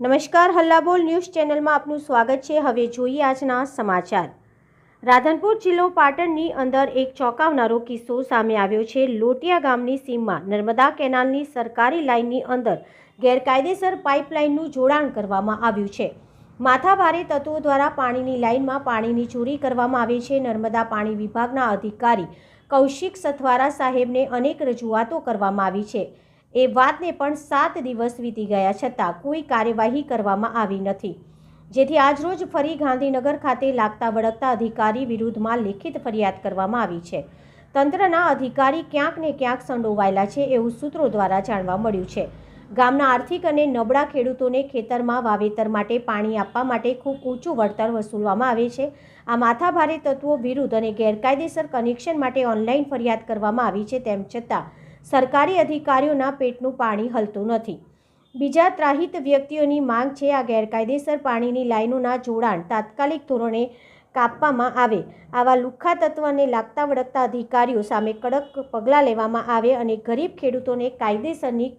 નમસ્કાર, હલ્લાબોલ ન્યૂઝ ચેનલમાં આપનું સ્વાગત છે. હવે જોઈએ આજના સમાચાર. રાધનપુર જિલ્લો પાટણની અંદર એક ચોંકાવનારો કિસ્સો સામે આવ્યો છે. લોટિયા ગામની સીમમાં નર્મદા કેનાલની સરકારી લાઇનની અંદર ગેરકાયદેસર પાઇપલાઇનનું જોડાણ કરવામાં આવ્યું છે. માથાભારે તત્વો દ્વારા પાણીની લાઇનમાં પાણીની ચોરી કરવામાં આવી છે. નર્મદા પાણી વિભાગના અધિકારી કૌશિક સથવારા સાહેબને અનેક રજૂઆતો કરવામાં આવી છે. એ વાતને પણ સાત દિવસ વીતી ગયા છતાં કોઈ કાર્યવાહી કરવામાં આવી નથી. જેથી આજરોજ ફરી ગાંધીનગર ખાતે લાગતા વળગતા અધિકારી વિરુદ્ધમાં લેખિત ફરિયાદ કરવામાં આવી છે. તંત્રના અધિકારી ક્યાંક ને ક્યાંક સંડોવાયેલા છે એવું સૂત્રો દ્વારા જાણવા મળ્યું છે. ગામના આર્થિક અને નબળા ખેડૂતોને ખેતરમાં વાવેતર માટે પાણી આપવા માટે ખૂબ ઊંચું વળતર વસૂલવામાં આવે છે. આ માથાભારે તત્વો વિરુદ્ધ અને ગેરકાયદેસર કનેક્શન માટે ઓનલાઈન ફરિયાદ કરવામાં આવી છે તેમ છતાં સરકારી અધિકારીઓના પેટનું પાણી હલતું નથી. બીજા ત્રાહિત વ્યક્તિઓની માંગ છે આ ગેરકાયદેસર પાણીની લાઇનોના જોડાણ તાત્કાલિક ધોરણે કાપવામાં આવે. આવા લુખ્ખા તત્વને લાગતા વળગતા અધિકારીઓ સામે કડક પગલાં લેવામાં આવે અને ગરીબ ખેડૂતોને કાયદેસરની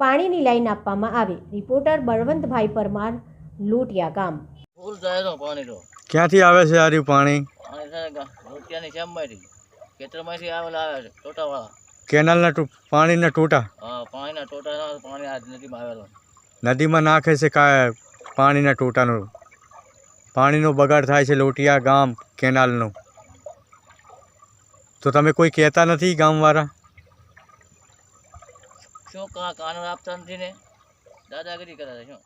પાણીની લાઈન આપવામાં આવે. રિપોર્ટર બળવંતભાઈ પરમાર લોટિયા ગામ. ક્યાંથી આવે છે આ પાણી? ખેતરમાંથી આવેલા આવે છે ટોટાવાળા. કેનાલના પાણીના ટોટા? હા પાણીના ટોટા ના પાણી આ નદીમાં આવેલો નદીમાં નાખે છે કા પાણીના ટોટાનું. પાણીનો બગાડ થાય છે લોટિયા ગામ કેનાલનું. તો તમે કોઈ કહેતા નથી ગામવાળા? શું કાન આપતા નથી ને? દાદાગીરી કરે છે શું?